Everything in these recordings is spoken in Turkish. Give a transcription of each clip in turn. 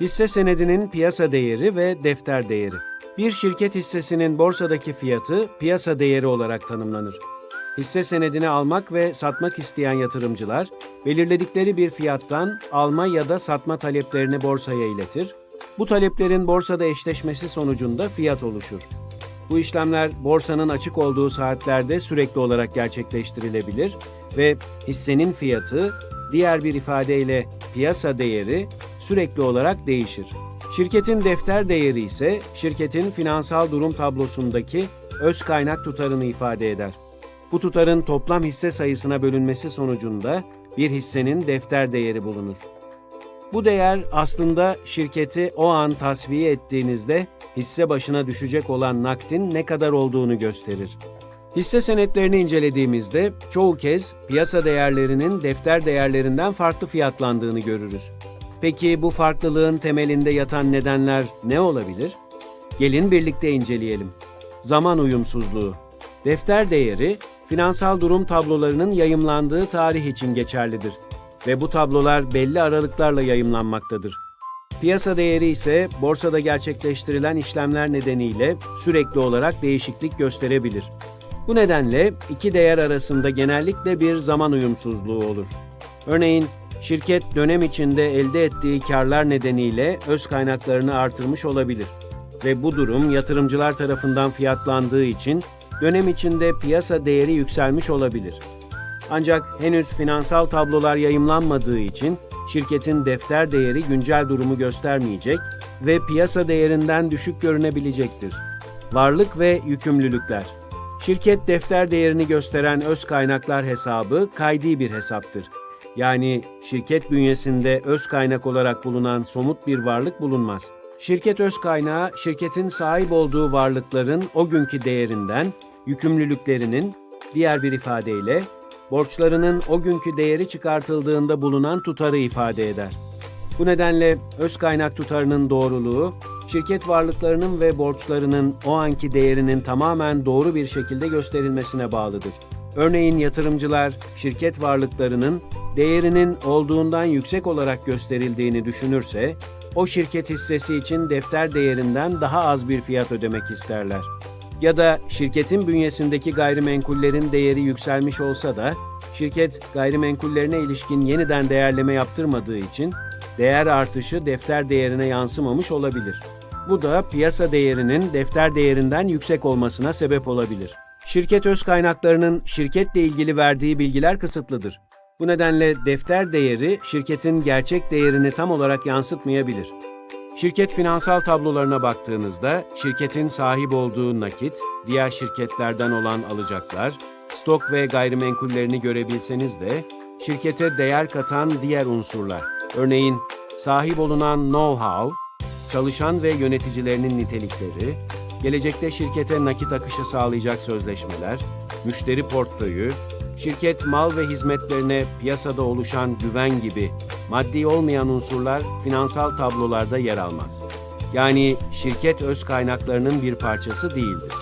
Hisse senedinin piyasa değeri ve defter değeri. Bir şirket hissesinin borsadaki fiyatı piyasa değeri olarak tanımlanır. Hisse senedini almak ve satmak isteyen yatırımcılar, belirledikleri bir fiyattan alma ya da satma taleplerini borsaya iletir. Bu taleplerin borsada eşleşmesi sonucunda fiyat oluşur. Bu işlemler borsanın açık olduğu saatlerde sürekli olarak gerçekleştirilebilir ve hissenin fiyatı, diğer bir ifadeyle piyasa değeri sürekli olarak değişir. Şirketin defter değeri ise şirketin finansal durum tablosundaki öz kaynak tutarını ifade eder. Bu tutarın toplam hisse sayısına bölünmesi sonucunda bir hissenin defter değeri bulunur. Bu değer aslında şirketi o an tasfiye ettiğinizde hisse başına düşecek olan nakdin ne kadar olduğunu gösterir. Hisse senetlerini incelediğimizde çoğu kez piyasa değerlerinin defter değerlerinden farklı fiyatlandığını görürüz. Peki bu farklılığın temelinde yatan nedenler ne olabilir? Gelin birlikte inceleyelim. Zaman uyumsuzluğu. Defter değeri, finansal durum tablolarının yayımlandığı tarih için geçerlidir ve bu tablolar belli aralıklarla yayımlanmaktadır. Piyasa değeri ise borsada gerçekleştirilen işlemler nedeniyle sürekli olarak değişiklik gösterebilir. Bu nedenle iki değer arasında genellikle bir zaman uyumsuzluğu olur. Örneğin şirket dönem içinde elde ettiği karlar nedeniyle öz kaynaklarını artırmış olabilir ve bu durum yatırımcılar tarafından fiyatlandığı için dönem içinde piyasa değeri yükselmiş olabilir. Ancak henüz finansal tablolar yayımlanmadığı için şirketin defter değeri güncel durumu göstermeyecek ve piyasa değerinden düşük görünebilecektir. Varlık ve yükümlülükler. Şirket defter değerini gösteren öz kaynaklar hesabı kaydi bir hesaptır. Yani şirket bünyesinde öz kaynak olarak bulunan somut bir varlık bulunmaz. Şirket öz kaynağı şirketin sahip olduğu varlıkların o günkü değerinden, yükümlülüklerinin, diğer bir ifadeyle borçlarının o günkü değeri çıkartıldığında bulunan tutarı ifade eder. Bu nedenle öz kaynak tutarının doğruluğu, şirket varlıklarının ve borçlarının o anki değerinin tamamen doğru bir şekilde gösterilmesine bağlıdır. Örneğin yatırımcılar şirket varlıklarının değerinin olduğundan yüksek olarak gösterildiğini düşünürse, o şirket hissesi için defter değerinden daha az bir fiyat ödemek isterler. Ya da şirketin bünyesindeki gayrimenkullerin değeri yükselmiş olsa da şirket gayrimenkullerine ilişkin yeniden değerleme yaptırmadığı için değer artışı defter değerine yansımamış olabilir. Bu da piyasa değerinin defter değerinden yüksek olmasına sebep olabilir. Şirket öz kaynaklarının şirketle ilgili verdiği bilgiler kısıtlıdır. Bu nedenle defter değeri şirketin gerçek değerini tam olarak yansıtmayabilir. Şirket finansal tablolarına baktığınızda şirketin sahip olduğu nakit, diğer şirketlerden olan alacaklar, stok ve gayrimenkullerini görebilseniz de şirkete değer katan diğer unsurlar, örneğin sahip olunan know-how, çalışan ve yöneticilerinin nitelikleri, gelecekte şirkete nakit akışı sağlayacak sözleşmeler, müşteri portföyü, şirket mal ve hizmetlerine piyasada oluşan güven gibi maddi olmayan unsurlar finansal tablolarda yer almaz. Yani şirket öz kaynaklarının bir parçası değildir.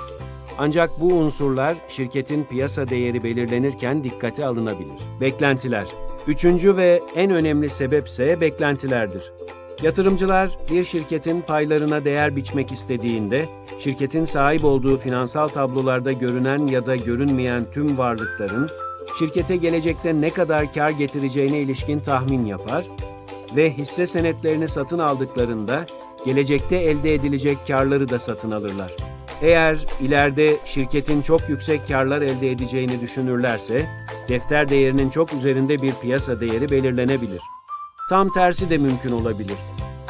Ancak bu unsurlar şirketin piyasa değeri belirlenirken dikkate alınabilir. Beklentiler. Üçüncü ve en önemli sebepse beklentilerdir. Yatırımcılar bir şirketin paylarına değer biçmek istediğinde, şirketin sahip olduğu finansal tablolarda görünen ya da görünmeyen tüm varlıkların şirkete gelecekte ne kadar kar getireceğine ilişkin tahmin yapar ve hisse senetlerini satın aldıklarında gelecekte elde edilecek karları da satın alırlar. Eğer ileride şirketin çok yüksek karlar elde edeceğini düşünürlerse, defter değerinin çok üzerinde bir piyasa değeri belirlenebilir. Tam tersi de mümkün olabilir.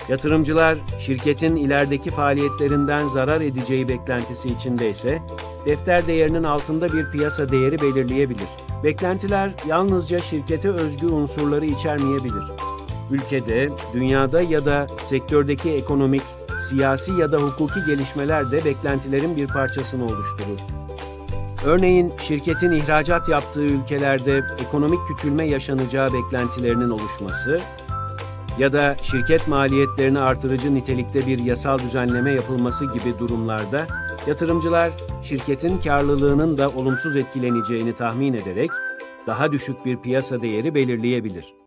Yatırımcılar şirketin ilerideki faaliyetlerinden zarar edeceği beklentisi içindeyse, defter değerinin altında bir piyasa değeri belirleyebilir. Beklentiler yalnızca şirkete özgü unsurları içermeyebilir. Ülkede, dünyada ya da sektördeki ekonomik, siyasi ya da hukuki gelişmeler de beklentilerin bir parçasını oluşturur. Örneğin şirketin ihracat yaptığı ülkelerde ekonomik küçülme yaşanacağı beklentilerinin oluşması ya da şirket maliyetlerini artırıcı nitelikte bir yasal düzenleme yapılması gibi durumlarda yatırımcılar şirketin karlılığının da olumsuz etkileneceğini tahmin ederek daha düşük bir piyasa değeri belirleyebilir.